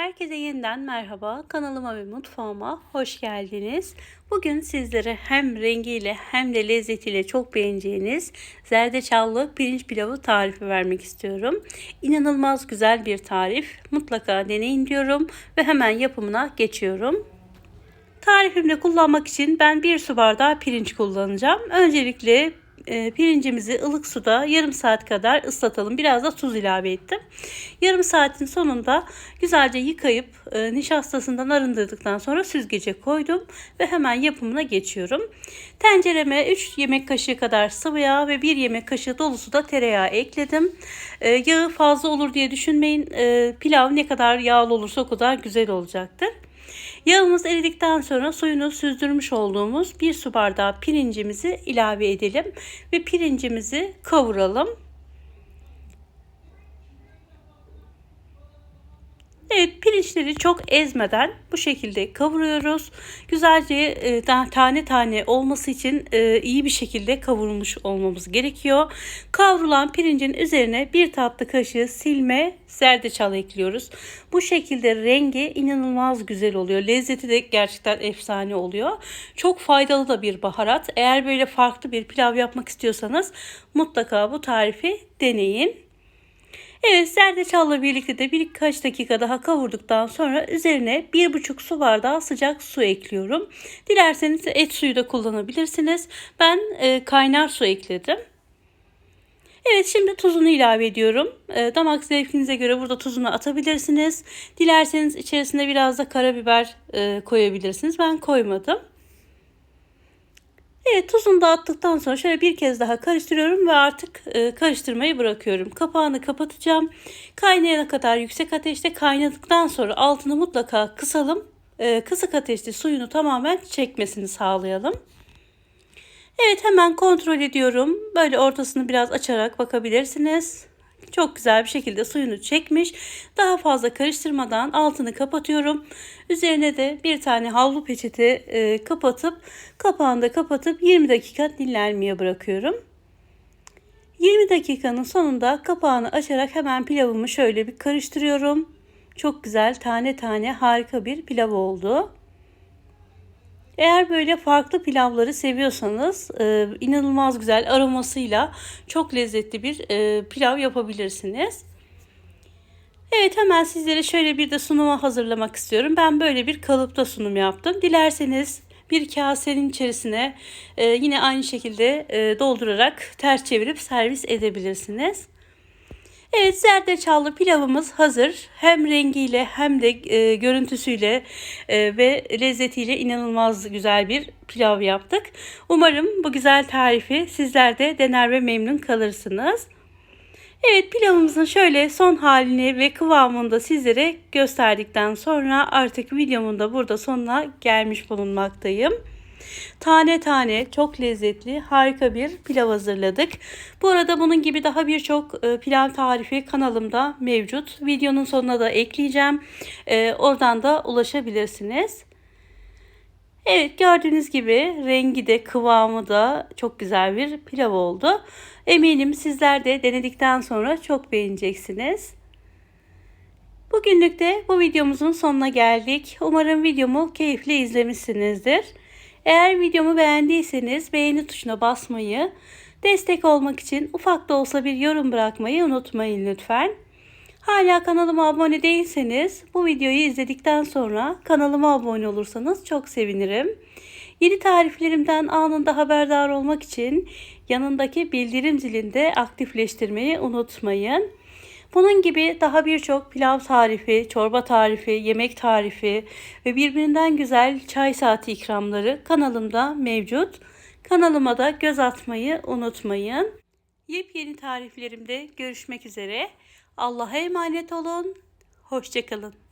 Herkese yeniden merhaba. Kanalıma ve mutfağıma hoş geldiniz. Bugün sizlere hem rengiyle hem de lezzetiyle çok beğeneceğiniz zerdeçallı pirinç pilavı tarifi vermek istiyorum. İnanılmaz güzel bir tarif. Mutlaka deneyin diyorum ve hemen yapımına geçiyorum. Tarifimde kullanmak için ben bir su bardağı pirinç kullanacağım. Öncelikle e, pirincimizi ılık suda yarım saat kadar ıslatalım. Biraz da tuz ilave ettim. Yarım saatin sonunda güzelce yıkayıp e, nişastasından arındırdıktan sonra süzgece koydum ve hemen yapımına geçiyorum. Tencereme 3 yemek kaşığı kadar sıvı yağ ve 1 yemek kaşığı dolusu da tereyağı ekledim. E, yağı fazla olur diye düşünmeyin. Pilav ne kadar yağlı olursa o kadar güzel olacaktır. Yağımız eridikten sonra suyunu süzdürmüş olduğumuz bir su bardağı pirincimizi ilave edelim ve pirincimizi kavuralım. Evet pirinçleri çok ezmeden bu şekilde kavuruyoruz. Güzelce e, tane tane olması için e, iyi bir şekilde kavurmuş olmamız gerekiyor. Kavrulan pirincin üzerine bir tatlı kaşığı silme zerdeçal ekliyoruz. Bu şekilde rengi inanılmaz güzel oluyor. Lezzeti de gerçekten efsane oluyor. Çok faydalı da bir baharat. Eğer böyle farklı bir pilav yapmak istiyorsanız mutlaka bu tarifi deneyin. Evet zerdeçalla birlikte de birkaç dakika daha kavurduktan sonra üzerine 1,5 su bardağı sıcak su ekliyorum. Dilerseniz et suyu da kullanabilirsiniz. Ben e, kaynar su ekledim. Evet şimdi tuzunu ilave ediyorum. E, damak zevkinize göre burada tuzunu atabilirsiniz. Dilerseniz içerisine biraz da karabiber e, koyabilirsiniz. Ben koymadım. Evet tuzunu da attıktan sonra şöyle bir kez daha karıştırıyorum ve artık e, karıştırmayı bırakıyorum. Kapağını kapatacağım. Kaynayana kadar yüksek ateşte kaynadıktan sonra altını mutlaka kısalım. E, kısık ateşte suyunu tamamen çekmesini sağlayalım. Evet hemen kontrol ediyorum. Böyle ortasını biraz açarak bakabilirsiniz. Çok güzel bir şekilde suyunu çekmiş. Daha fazla karıştırmadan altını kapatıyorum. Üzerine de bir tane havlu peçete e, kapatıp kapağını da kapatıp 20 dakika dinlenmeye bırakıyorum. 20 dakikanın sonunda kapağını açarak hemen pilavımı şöyle bir karıştırıyorum. Çok güzel tane tane harika bir pilav oldu. Eğer böyle farklı pilavları seviyorsanız e, inanılmaz güzel aromasıyla çok lezzetli bir e, pilav yapabilirsiniz. Evet hemen sizlere şöyle bir de sunuma hazırlamak istiyorum. Ben böyle bir kalıpta sunum yaptım. Dilerseniz bir kasenin içerisine e, yine aynı şekilde e, doldurarak ters çevirip servis edebilirsiniz. Evet zerdeçallı pilavımız hazır. Hem rengiyle hem de e, görüntüsüyle e, ve lezzetiyle inanılmaz güzel bir pilav yaptık. Umarım bu güzel tarifi sizler de dener ve memnun kalırsınız. Evet pilavımızın şöyle son halini ve kıvamını da sizlere gösterdikten sonra artık videomun da burada sonuna gelmiş bulunmaktayım. Tane tane çok lezzetli harika bir pilav hazırladık. Bu arada bunun gibi daha birçok e, pilav tarifi kanalımda mevcut. Videonun sonuna da ekleyeceğim. E, oradan da ulaşabilirsiniz. Evet gördüğünüz gibi rengi de kıvamı da çok güzel bir pilav oldu. Eminim sizler de denedikten sonra çok beğeneceksiniz. Bugünlük de bu videomuzun sonuna geldik. Umarım videomu keyifli izlemişsinizdir. Eğer videomu beğendiyseniz beğeni tuşuna basmayı, destek olmak için ufak da olsa bir yorum bırakmayı unutmayın lütfen. Hala kanalıma abone değilseniz bu videoyu izledikten sonra kanalıma abone olursanız çok sevinirim. Yeni tariflerimden anında haberdar olmak için yanındaki bildirim zilinde aktifleştirmeyi unutmayın. Bunun gibi daha birçok pilav tarifi, çorba tarifi, yemek tarifi ve birbirinden güzel çay saati ikramları kanalımda mevcut. Kanalıma da göz atmayı unutmayın. Yepyeni tariflerimde görüşmek üzere. Allah'a emanet olun. Hoşçakalın.